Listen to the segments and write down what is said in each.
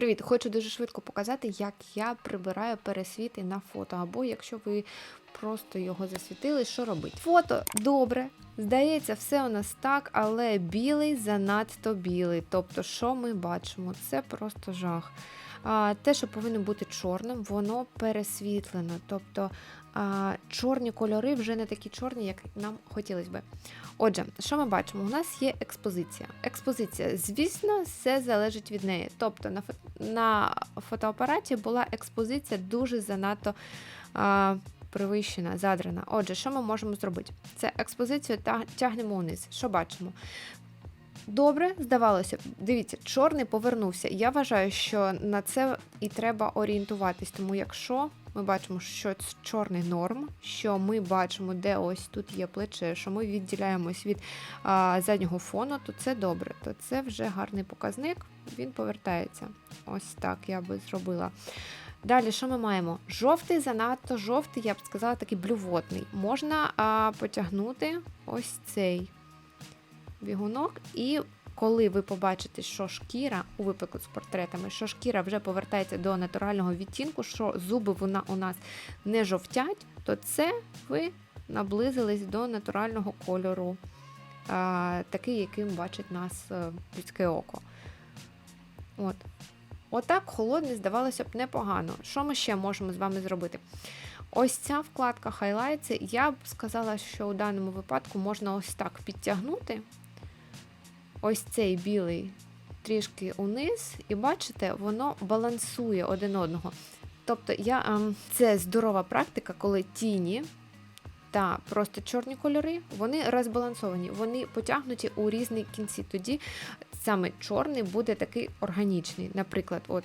Привіт! Хочу дуже швидко показати, як я прибираю пересвіти на фото. Або якщо ви просто його засвітили, що робить? Фото добре. Здається, все у нас так, але білий занадто білий. Тобто, що ми бачимо? Це просто жах. Те, що повинно бути чорним, воно пересвітлено. Тобто чорні кольори вже не такі чорні, як нам хотілося би. Отже, що ми бачимо? У нас є експозиція. Експозиція, звісно, все залежить від неї. Тобто на, на фотоапараті була експозиція дуже занадто привищена, задрана. Отже, що ми можемо зробити? Це експозицію та- тягнемо вниз. Що бачимо? Добре, здавалося б, дивіться, чорний повернувся. Я вважаю, що на це і треба орієнтуватись. Тому якщо ми бачимо, що це чорний норм, що ми бачимо, де ось тут є плече, що ми відділяємось від а, заднього фону, то це добре. То це вже гарний показник. Він повертається. Ось так я би зробила. Далі, що ми маємо? Жовтий, занадто жовтий, я б сказала, такий блювотний. Можна а, потягнути ось цей бігунок, і коли ви побачите, що шкіра у випадку з портретами, що шкіра вже повертається до натурального відтінку, що зуби вона у нас не жовтять, то це ви наблизились до натурального кольору, такий, яким бачить нас е, людське око. От. Отак холодний, здавалося б, непогано. Що ми ще можемо з вами зробити? Ось ця вкладка Highlights, я б сказала, що у даному випадку можна ось так підтягнути. Ось цей білий трішки униз, і бачите, воно балансує один одного. Тобто, я, ем, це здорова практика, коли тіні та просто чорні кольори, вони розбалансовані, вони потягнуті у різні кінці. Тоді саме чорний буде такий органічний. Наприклад, от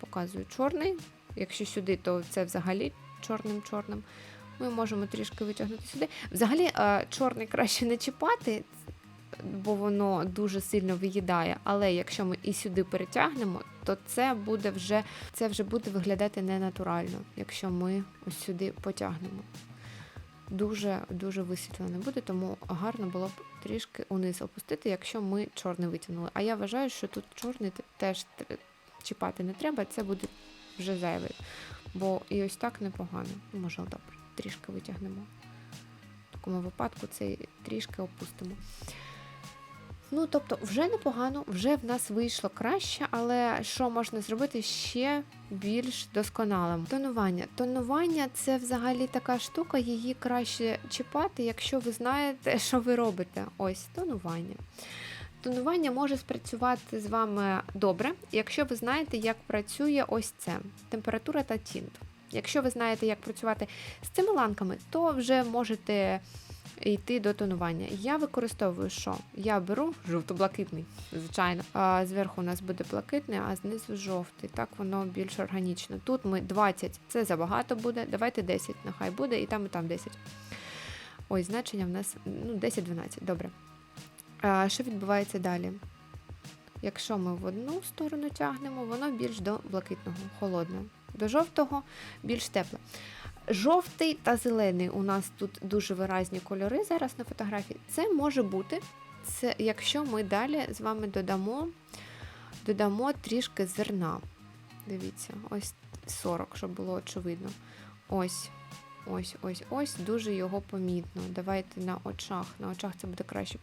показую чорний. Якщо сюди, то це взагалі чорним-чорним. Ми можемо трішки витягнути сюди. Взагалі, е, чорний краще не чіпати, бо воно дуже сильно виїдає. Але якщо ми і сюди перетягнемо, то це буде вже, це вже буде виглядати ненатурально, якщо ми ось сюди потягнемо. Дуже дуже висвітлено буде, тому гарно було б трішки униз опустити, якщо ми чорний витягнули. А я вважаю, що тут чорний теж чіпати не треба, це буде вже зайвий. Бо і ось так непогано. Може, добре, трішки витягнемо. В такому випадку цей трішки опустимо. Ну, тобто, вже непогано, вже в нас вийшло краще, але що можна зробити ще більш досконалим? Тонування. Тонування це взагалі така штука, її краще чіпати, якщо ви знаєте, що ви робите. Ось тонування. Тонування може спрацювати з вами добре, якщо ви знаєте, як працює ось це температура та тінт. Якщо ви знаєте, як працювати з цими ланками, то вже можете йти до тонування. Я використовую що? Я беру жовто-блакитний, звичайно. А зверху у нас буде блакитний, а знизу жовтий. Так воно більш органічно. Тут ми 20, це забагато буде. Давайте 10, нехай буде, і там, і там 10. Ось, значення в нас ну, 10-12, добре. А, що відбувається далі? Якщо ми в одну сторону тягнемо, воно більш до блакитного, холодне. До жовтого більш тепле. Жовтий та зелений у нас тут дуже виразні кольори зараз на фотографії. Це може бути, це, якщо ми далі з вами додамо, додамо трішки зерна. Дивіться, ось 40, щоб було очевидно. Ось, ось, ось, ось, дуже його помітно. Давайте на очах. На очах це буде краще.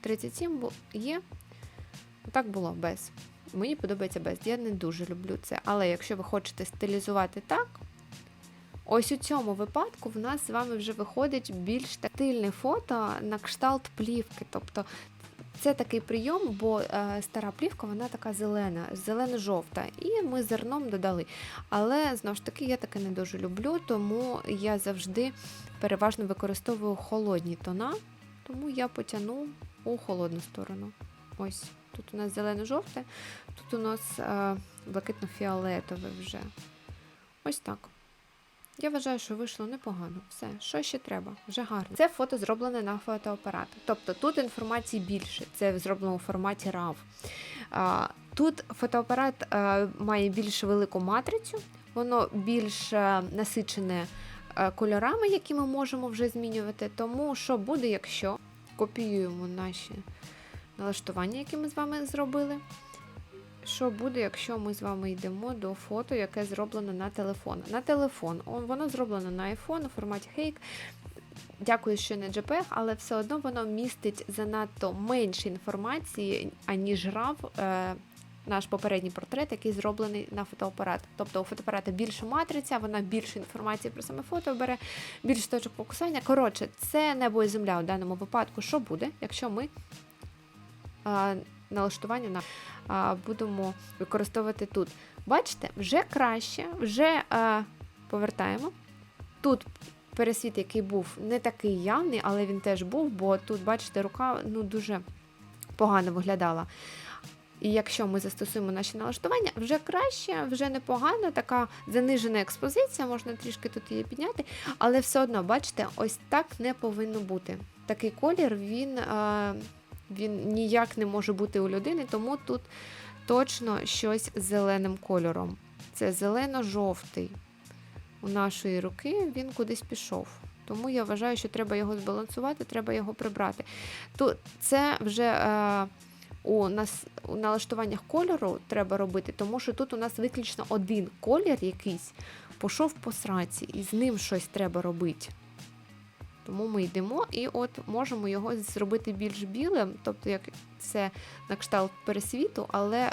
37 є. Так було без. Мені подобається без. Я не дуже люблю це. Але якщо ви хочете стилізувати так, ось у цьому випадку в нас з вами вже виходить більш тактильне фото на кшталт плівки. Тобто це такий прийом, бо е, стара плівка вона така зелена, зелено-жовта. І ми зерном додали. Але знову ж таки я таке не дуже люблю, тому я завжди переважно використовую холодні тона, тому я потягну у холодну сторону. Ось тут у нас зелено-жовте, тут у нас е, блакитно-фіолетове вже. Ось так. Я вважаю, що вийшло непогано. Все, що ще треба? Вже гарно. Це фото зроблене на фотоапарат. Тобто тут інформації більше. Це зроблено у форматі RAW. Тут фотоапарат е, має більш велику матрицю, воно більш е, насичене е, кольорами, які ми можемо вже змінювати. Тому що буде, якщо копіюємо наші налаштування, які ми з вами зробили. Що буде, якщо ми з вами йдемо до фото, яке зроблено на телефон. На телефон. Воно зроблено на iPhone у форматі Hake. Дякую, що не JPEG, але все одно воно містить занадто менше інформації, аніж RAW, е, наш попередній портрет, який зроблений на фотоапарат. Тобто у фотоапарата більше матриця, вона більше інформації про саме фото бере, більше точок фокусування. Коротше, це небо і земля у даному випадку. Що буде, якщо ми а, налаштування на а, будемо використовувати тут? Bачите, вже краще, вже а, повертаємо. Тут пересвіт, який був не такий явний, але він теж був, бо тут, бачите, рука ну, дуже погано виглядала. І якщо ми застосуємо наші налаштування, вже краще, вже непогано, така занижена експозиція, можна трішки тут її підняти, але все одно, бачите, ось так не повинно бути. Такий колір він, е, він ніяк не може бути у людини, тому тут точно щось зеленим кольором. Це зелено-жовтий. У нашої руки він кудись пішов. Тому я вважаю, що треба його збалансувати, треба його прибрати. Тут це вже. Е, у нас у налаштуваннях кольору треба робити, тому що тут у нас виключно один колір якийсь пішов по сраці, і з ним щось треба робити. Тому ми йдемо і от можемо його зробити більш білим, тобто як це на кшталт пересвіту, але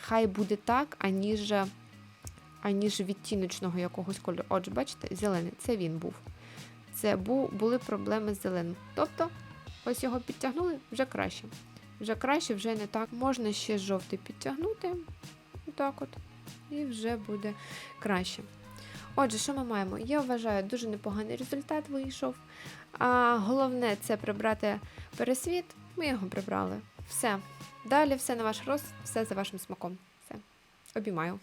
хай буде так, аніж, аніж відтіночного якогось кольору. Отже, бачите, зелений, це він був. Це бу, були проблеми з зеленим. Тобто, ось його підтягнули вже краще. Вже краще, вже не так. Можна ще жовтий підтягнути. Отак от. І вже буде краще. Отже, що ми маємо? Я вважаю, дуже непоганий результат вийшов. А головне це прибрати пересвіт. Ми його прибрали. Все. Далі все на ваш рост, все за вашим смаком. Все. Обіймаю.